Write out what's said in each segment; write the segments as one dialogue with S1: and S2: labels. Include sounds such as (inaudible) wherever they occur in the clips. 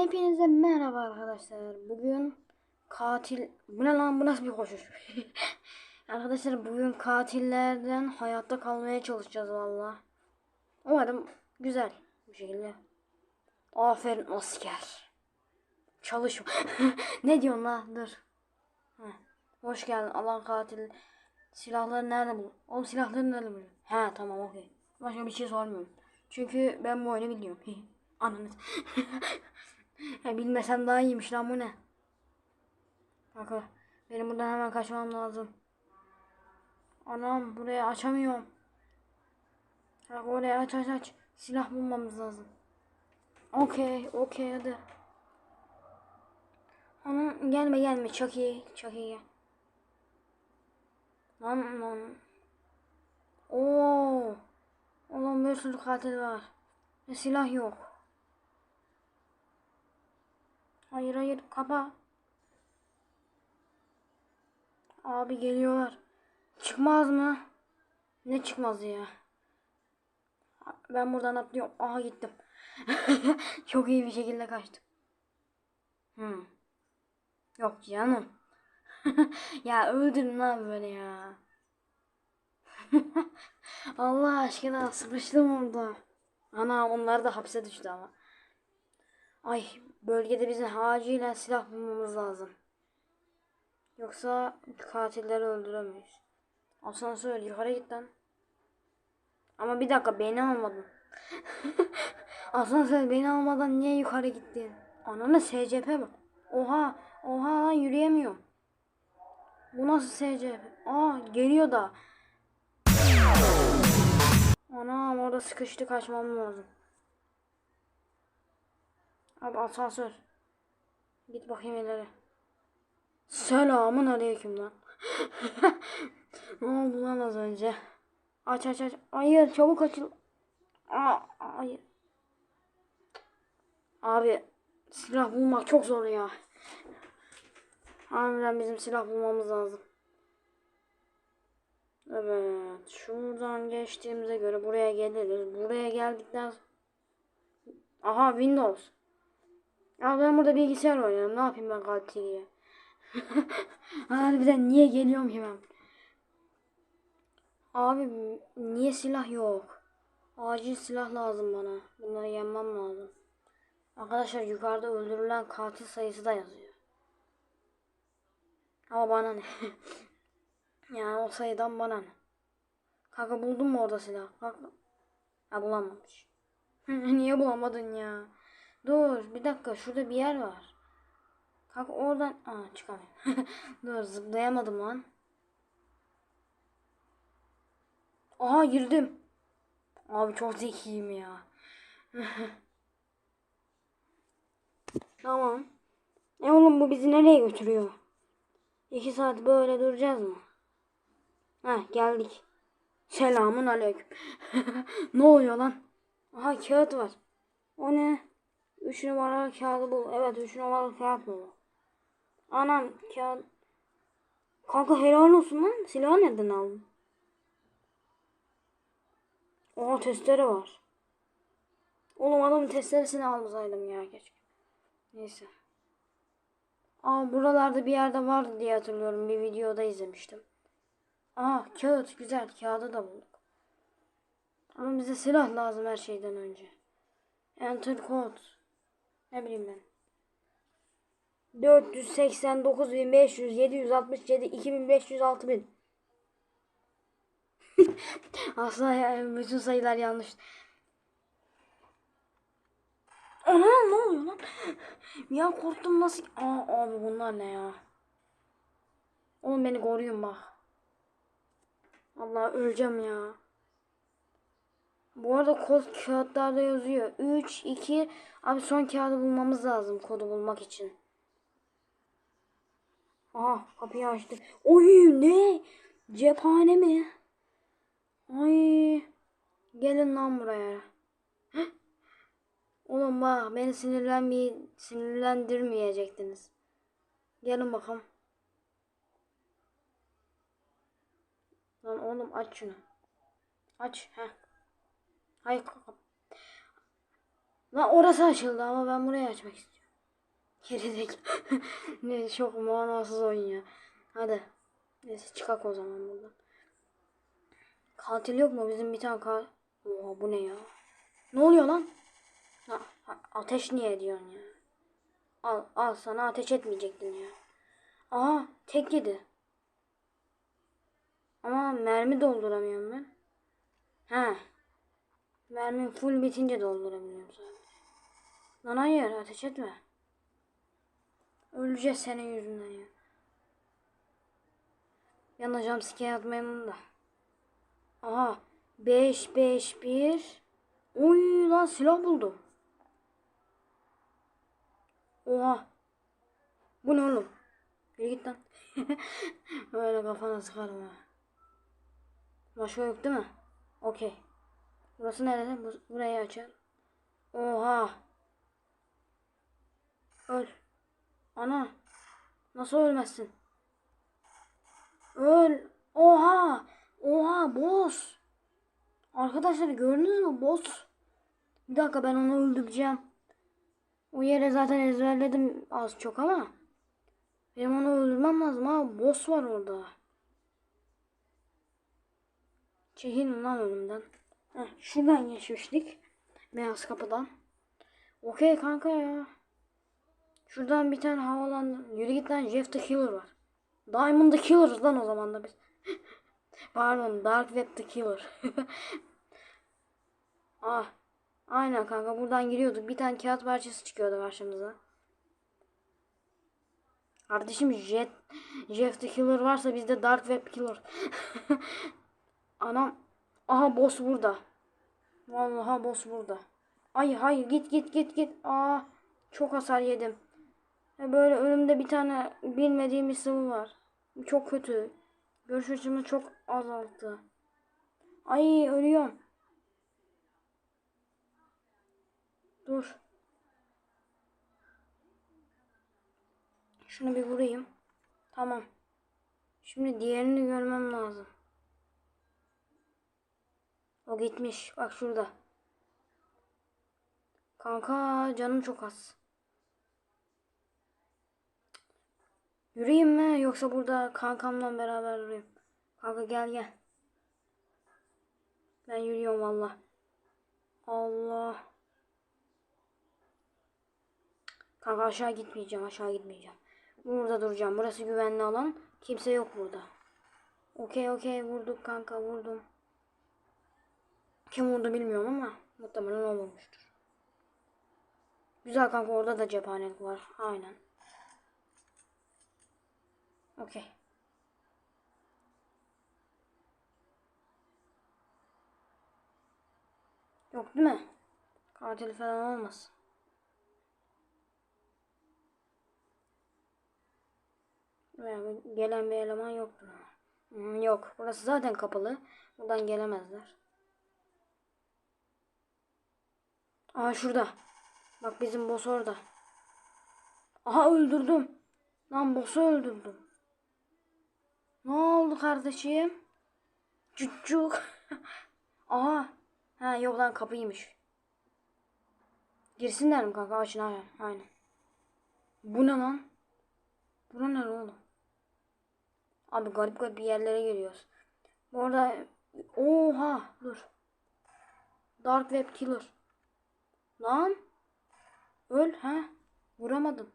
S1: Hepinize merhaba arkadaşlar. Bugün katil... Bu ne lan bu nasıl bir koşuş? (laughs) arkadaşlar bugün katillerden hayatta kalmaya çalışacağız valla. Umarım güzel bir şekilde. Aferin asker. Çalış. (laughs) ne diyorsun lan? Dur. Heh. Hoş geldin alan katil. Silahları nerede bul? Oğlum silahları nerede bul? He tamam okey. Başka bir şey sormuyorum. Çünkü ben bu oyunu biliyorum. (laughs) Ananı. Ya bilmesem daha iyiymiş lan bu ne? Kanka benim buradan hemen kaçmam lazım. Anam buraya açamıyorum. Kanka oraya aç aç aç. Silah bulmamız lazım. Okey okey hadi. Anam gelme gelme çok iyi çok iyi. Lan lan. Oo. Oğlum bir sürü katil var. Ve silah yok. Hayır hayır kapa. Abi geliyorlar. Çıkmaz mı? Ne çıkmaz ya? Ben buradan atlıyorum. Aha gittim. (laughs) Çok iyi bir şekilde kaçtım. Hmm. Yok canım. (laughs) ya öldürün lan böyle ya. (laughs) Allah aşkına sıkıştım orada. Ana onlar da hapse düştü ama. Ay bölgede bizim acilen silah bulmamız lazım. Yoksa katilleri öldüremeyiz. Asansör yukarı git lan. Ama bir dakika beni almadın. (laughs) Asansör beni almadan niye yukarı gittin? Ananı SCP bak. Oha oha lan yürüyemiyorum. Bu nasıl SCP? Aa geliyor da. Anam orada sıkıştı kaçmam lazım. Abi asansör. Git bakayım ileri. Selamun aleyküm lan. (laughs) ne oldu lan az önce? Aç aç aç. Hayır çabuk açıl. Aa, hayır. Abi silah bulmak çok zor ya. Harbiden bizim silah bulmamız lazım. Evet. Şuradan geçtiğimize göre buraya geliriz. Buraya geldikten Aha Windows. Ya ben burada bilgisayar oynuyorum. Ne yapayım ben katiliye? (laughs) Harbiden niye geliyorum ki ben? Abi niye silah yok? Acil silah lazım bana. Bunları yenmem lazım. Arkadaşlar yukarıda öldürülen katil sayısı da yazıyor. Ama bana ne? (laughs) yani o sayıdan bana ne? Kanka buldun mu orada silah? Kanka. Ha bulamamış. (laughs) Niye bulamadın ya? Dur bir dakika şurada bir yer var. Kanka oradan... Aa çıkamıyorum. (laughs) Dur zıplayamadım lan. Aha girdim. Abi çok zekiyim ya. (laughs) tamam. E oğlum bu bizi nereye götürüyor? İki saat böyle duracağız mı? Ha geldik. Selamun aleyküm. (laughs) ne oluyor lan? Aha kağıt var. O ne? Üç numaralı kağıdı bul. Evet üç numaralı kağıt bul. Anam kağıt. Kanka helal olsun lan. Silahı nereden aldın? Oha testere var. Oğlum adamın testeresini alsaydım ya keşke. Neyse. Aa buralarda bir yerde vardı diye hatırlıyorum. Bir videoda izlemiştim. Aa kağıt güzel. Kağıdı da bulduk. Ama bize silah lazım her şeyden önce. Enter code. Ne bileyim ben. 489.500 767 2500 6000 Aslında yani bütün sayılar yanlış. Ana ne oluyor lan? Ya korktum nasıl? Aa abi bunlar ne ya? Oğlum beni koruyun bak. Allah öleceğim ya. Bu arada kod kağıtlarda yazıyor. 3, 2. Abi son kağıdı bulmamız lazım kodu bulmak için. Aha kapıyı açtı. Oy ne? Cephane mi? Ay. Gelin lan buraya. Oğlum bak beni sinirlenmeye, sinirlendirmeyecektiniz. Gelin bakalım. Lan oğlum aç şunu. Aç. Heh. Hayır. Lan orası açıldı ama ben burayı açmak istiyorum. (laughs) Gerizek. (laughs) ne çok manasız oyun ya. Hadi. Neyse çıkak o zaman buradan. Katil yok mu? Bizim bir tane katil. Oha bu ne ya? Ne oluyor lan? Ha, ateş niye ediyorsun ya? Al al sana ateş etmeyecektin ya. Aha tek yedi. Ama mermi dolduramıyorum ben. He. Mermi full bitince doldurabiliyorum sadece. Lan hayır ateş etme. Öleceğiz senin yüzünden ya. Yanacağım sikeye atmayalım da. Aha. 5 5 1. Oy lan silah buldum. Oha. Bu ne oğlum? Yürü git lan. (laughs) Böyle kafana sıkarım ha. Başka yok değil mi? Okey. Burası nerede? Bu- Burayı açar. Oha. Öl. Ana. Nasıl ölmezsin? Öl. Oha. Oha boss. Arkadaşlar gördünüz mü boss? Bir dakika ben onu öldüreceğim. O yere zaten ezberledim az çok ama. Benim onu öldürmem lazım ha. Boss var orada. Çekilin lan önümden. Heh, şuradan geçmiştik. Beyaz kapıdan. Okey kanka ya. Şuradan bir tane havalandı. Yürü git lan Jeff the Killer var. Diamond the Killer'ız lan o zaman da biz. (laughs) Pardon Dark Web the Killer. (laughs) ah. Aynen kanka buradan giriyorduk. Bir tane kağıt parçası çıkıyordu karşımıza. Kardeşim Jet, Jeff the Killer varsa bizde Dark Web Killer. (laughs) Anam. Aha boss burada. Vallahi boss burada. Ay hayır git git git git. Aa çok hasar yedim. Ve böyle önümde bir tane bilmediğim bir sıvı var. Çok kötü. Görüş açımı çok azalttı. Ay ölüyorum. Dur. Şunu bir vurayım. Tamam. Şimdi diğerini görmem lazım. O gitmiş. Bak şurada. Kanka canım çok az. Yürüyeyim mi yoksa burada kankamla beraber durayım? Kanka gel gel. Ben yürüyorum valla. Allah. Kanka aşağı gitmeyeceğim aşağı gitmeyeceğim. Burada duracağım. Burası güvenli alan. Kimse yok burada. Okey okey vurduk kanka vurdum. Kim vurdu bilmiyorum ama muhtemelen o vurmuştur. Güzel kanka orada da cephanelik var. Aynen. Okey. Yok değil mi? Katil falan olmasın. Veya gelen bir eleman yoktur. Hmm, yok. Burası zaten kapalı. Buradan gelemezler. Aa şurada. Bak bizim boss orada. Aha öldürdüm. Lan boss'u öldürdüm. Ne oldu kardeşim? Cuccuk. (laughs) Aha. Ha yok lan kapıymış. Girsinler mi kanka? Açın aynen. Aynen. Bu ne lan? Bura ne oğlum? Abi garip garip bir yerlere geliyoruz. Bu arada oha dur. Dark Web Killer. Lan. Öl ha. Vuramadım.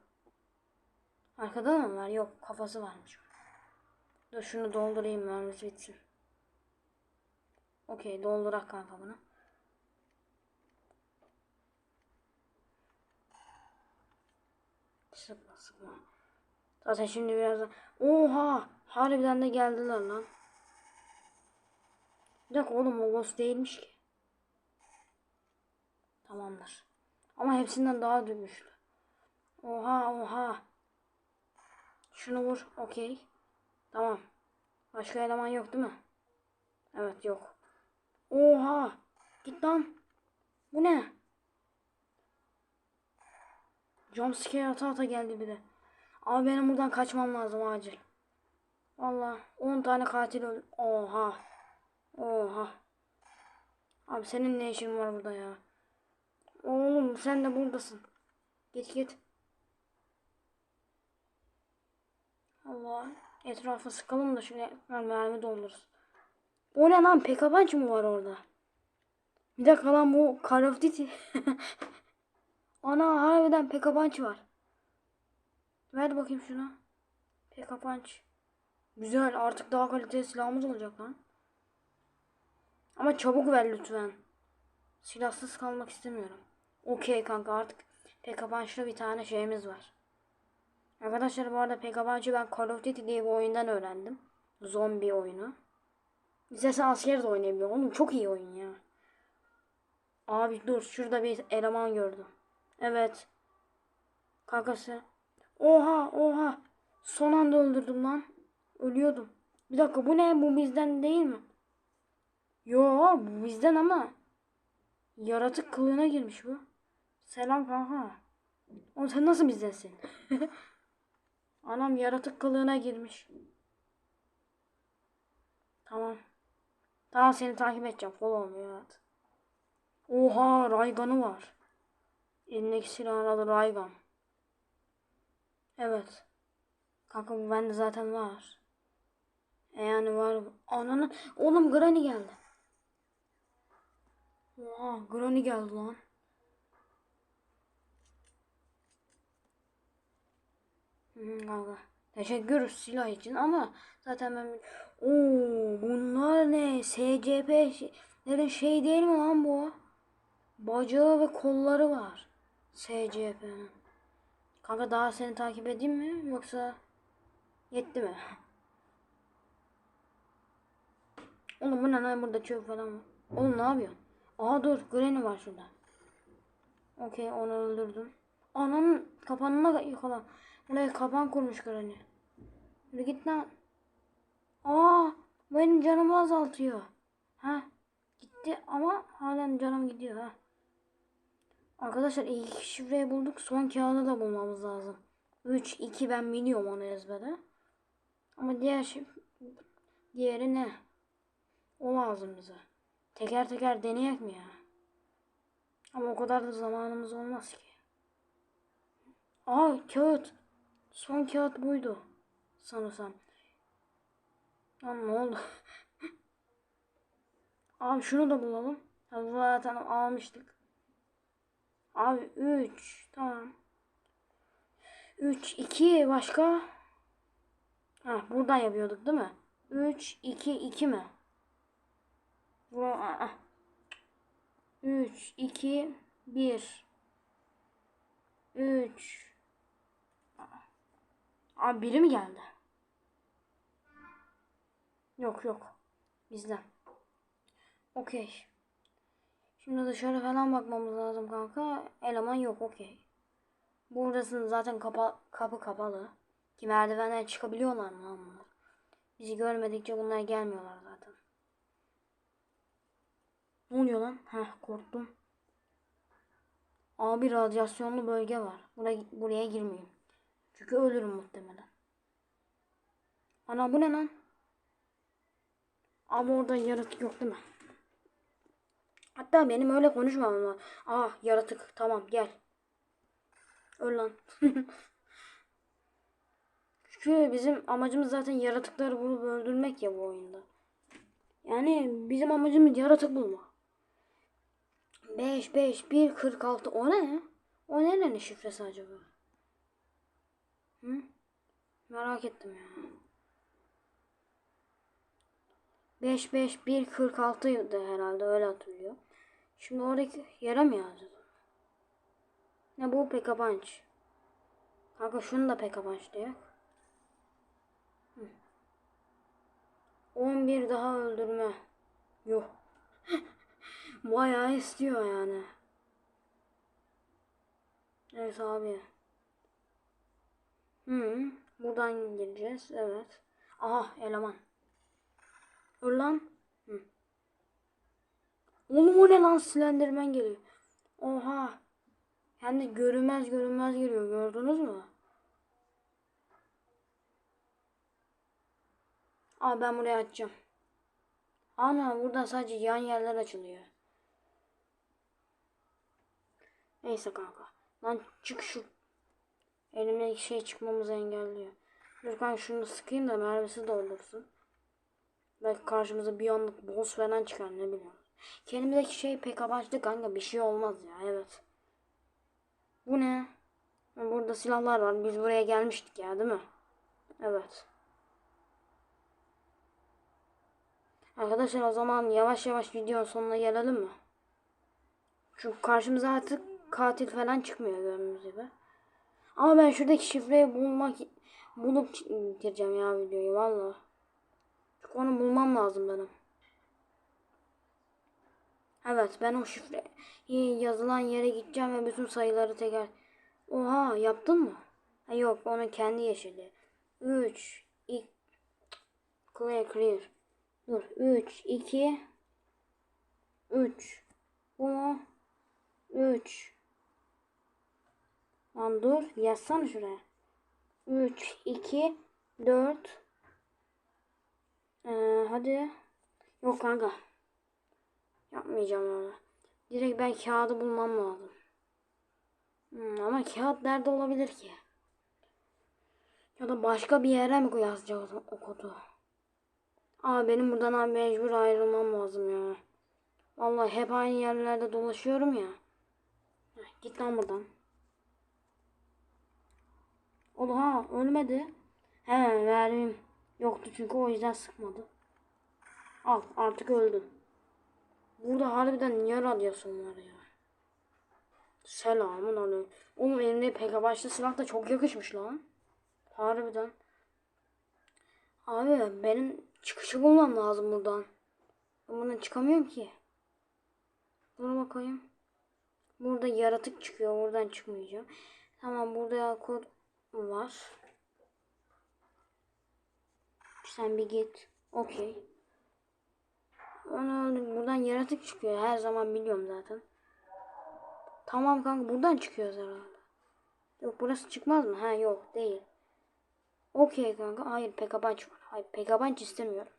S1: Arkada mı var? Yok kafası varmış. Dur şunu doldurayım mermisi bitsin. Okey doldurak kanka bunu. Sıkma sıkma. Zaten şimdi birazdan... Oha! Harbiden de geldiler lan. Bir dakika oğlum o boss değilmiş ki. Tamamdır. Ama hepsinden daha güçlü. Oha oha. Şunu vur. Okey. Tamam. Başka eleman yok değil mi? Evet yok. Oha. Git lan. Bu ne? Jumpscare ata ata geldi bir de. Abi benim buradan kaçmam lazım acil. Valla 10 tane katil öl... Oha. Oha. Abi senin ne işin var burada ya? Oğlum sen de buradasın. Git git. Allah. Etrafa sıkalım da şöyle mermi doldururuz. O ne lan? Pekabanç mı var orada? Bir dakika lan bu Call. (laughs) Ana harbiden Pekabanç var. Ver bakayım şuna. Pekabanç. Güzel artık daha kaliteli silahımız olacak lan. Ama çabuk ver lütfen. Silahsız kalmak istemiyorum. Okey kanka artık Pekabanç'la bir tane şeyimiz var. Arkadaşlar bu arada Pekabanç'ı ben Call of Duty diye bir oyundan öğrendim. Zombi oyunu. İstersen asker de oynayabiliyor. Oğlum çok iyi oyun ya. Abi dur şurada bir eleman gördüm. Evet. Kankası. Oha oha. Son anda öldürdüm lan. Ölüyordum. Bir dakika bu ne? Bu bizden değil mi? Yo bu bizden ama. Yaratık kılığına girmiş bu. Selam kanka. Oğlum sen nasıl bizdensin? (laughs) Anam yaratık kılığına girmiş. Tamam. Tamam seni takip edeceğim. Follow me evet. Oha Raygan'ı var. Elindeki silahın adı Raygan. Evet. Kanka bu bende zaten var. E yani var. Ananı. Oğlum Granny geldi. Oha Granny geldi lan. Hı, kanka. Teşekkür silah için ama zaten ben Oo bunlar ne? SCP şeylerin şey değil mi lan bu? Bacağı ve kolları var. SCP'nin. Kanka daha seni takip edeyim mi yoksa yetti mi? (laughs) Oğlum bu ne lan burada çöp falan var. Oğlum ne yapıyorsun? Aha dur Granny var şurada. Okey onu öldürdüm. Ananın kapanına yakalan. Buraya kapan kurmuş Granny. Yürü git lan. Aa benim canımı azaltıyor. Ha gitti ama halen canım gidiyor ha. Arkadaşlar ilk şifreyi bulduk. Son kağıdı da bulmamız lazım. 3, 2 ben biliyorum onu ezbere. Ama diğer şif diğeri ne? O lazım bize. Teker teker deneyek mi ya? Ama o kadar da zamanımız olmaz ki. Aa kağıt. Son kağıt buydu. Sanırsam. Lan ne oldu? (laughs) Abi şunu da bulalım. Zaten almıştık. Abi 3 tamam. 3 2 başka? Ha buradan yapıyorduk değil mi? 3 2 2 mi? Bu 3 2 1 3 Abi biri mi geldi? Yok yok. Bizden. Okey. Şimdi dışarı falan bakmamız lazım kanka. Eleman yok okey. Burasının zaten kapa kapı kapalı. Ki merdivenden çıkabiliyorlar mı lan bunlar? Bizi görmedikçe bunlar gelmiyorlar zaten. Ne oluyor lan? Heh korktum. Abi radyasyonlu bölge var. Buraya, buraya girmeyeyim. Çünkü ölürüm muhtemelen. Ana bu ne lan? Ama orada yaratık yok değil mi? Hatta benim öyle konuşmam var. Ah yaratık tamam gel. Öl lan. (laughs) Çünkü bizim amacımız zaten yaratıkları bulup öldürmek ya bu oyunda. Yani bizim amacımız yaratık bulma. 5 5 1 46 o ne? O nerenin şifresi acaba? Hı? Merak ettim ya. 5 5 1 46 ydı herhalde öyle hatırlıyor. Şimdi oradaki yere mi yazacağız? Ne bu peka punch. Kanka şunu da peka punch diye. 11 daha öldürme. Yok. (laughs) Bayağı istiyor yani. Evet abi. Hı, buradan gireceğiz. Evet. Aha eleman. Öl lan. Oğlum o ne lan Slenderman geliyor. Oha. Hem de görünmez görünmez geliyor. Gördünüz mü? Aa ben buraya açacağım. Ana burada sadece yan yerler açılıyor. Neyse kanka. Lan çık şu. Elimdeki şey çıkmamızı engelliyor. Dur kanka şunu sıkayım da mermisi doldursun. Belki karşımıza bir anlık boss falan çıkar ne bileyim. Kendimizdeki şey pek amaçlı kanka bir şey olmaz ya evet. Bu ne? Burada silahlar var. Biz buraya gelmiştik ya değil mi? Evet. Arkadaşlar o zaman yavaş yavaş videonun sonuna gelelim mi? Çünkü karşımıza artık katil falan çıkmıyor gördüğünüz gibi. Ama ben şuradaki şifreyi bulmak bulup bitireceğim ya videoyu valla. Çünkü onu bulmam lazım benim. Evet ben o şifreyi yazılan yere gideceğim ve bütün sayıları tekrar... Oha yaptın mı? Ha, yok onun kendi yeşili. 3 2 Clear clear. Dur 3 2 3 Bu mu? 3 Lan dur yazsana şuraya. 3 2 4 ee, hadi. Yok kanka. Yapmayacağım öyle. Direkt ben kağıdı bulmam lazım. Hmm, ama kağıt nerede olabilir ki? Ya da başka bir yere mi yazacağız o kodu? Aa benim buradan abi mecbur ayrılmam lazım ya. Vallahi hep aynı yerlerde dolaşıyorum ya. Heh, git lan buradan. Oha ölmedi. He vermeyeyim. Yoktu çünkü o yüzden sıkmadı. Al artık öldün. Burada harbiden niye radyasyon var ya? Selamun aleyküm. Oğlum elimde pek başlı silah da çok yakışmış lan. Harbiden. Abi benim çıkışı bulmam lazım buradan. Ben buradan çıkamıyorum ki. Dur bakayım. Burada yaratık çıkıyor. Buradan çıkmayacağım. Tamam burada kod var. Sen bir git. Okey. Onu buradan yaratık çıkıyor. Her zaman biliyorum zaten. Tamam kanka buradan çıkıyoruz herhalde. Yok burası çıkmaz mı? Ha yok değil. Okey kanka. Hayır pekabanç var. Hayır pekabanç istemiyorum.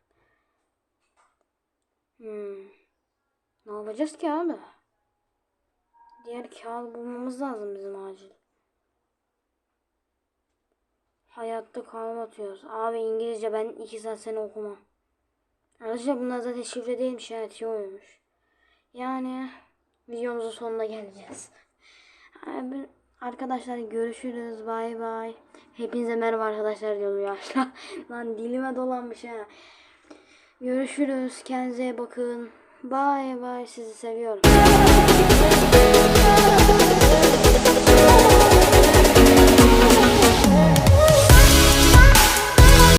S1: Hmm. Ne yapacağız ki abi? Diğer kağıt bulmamız lazım bizim acil. Hayatta kalma atıyoruz. Abi İngilizce ben iki saat seni okumam. Arkadaşlar bunlar zaten şifre değilmiş yani şey. Yani videomuzun sonuna geleceğiz. (laughs) Abi, arkadaşlar görüşürüz. Bay bay. Hepinize merhaba arkadaşlar diyorum ya. (laughs) Lan dilime dolanmış ha. Görüşürüz. Kendinize bakın. Bay bay. Sizi seviyorum.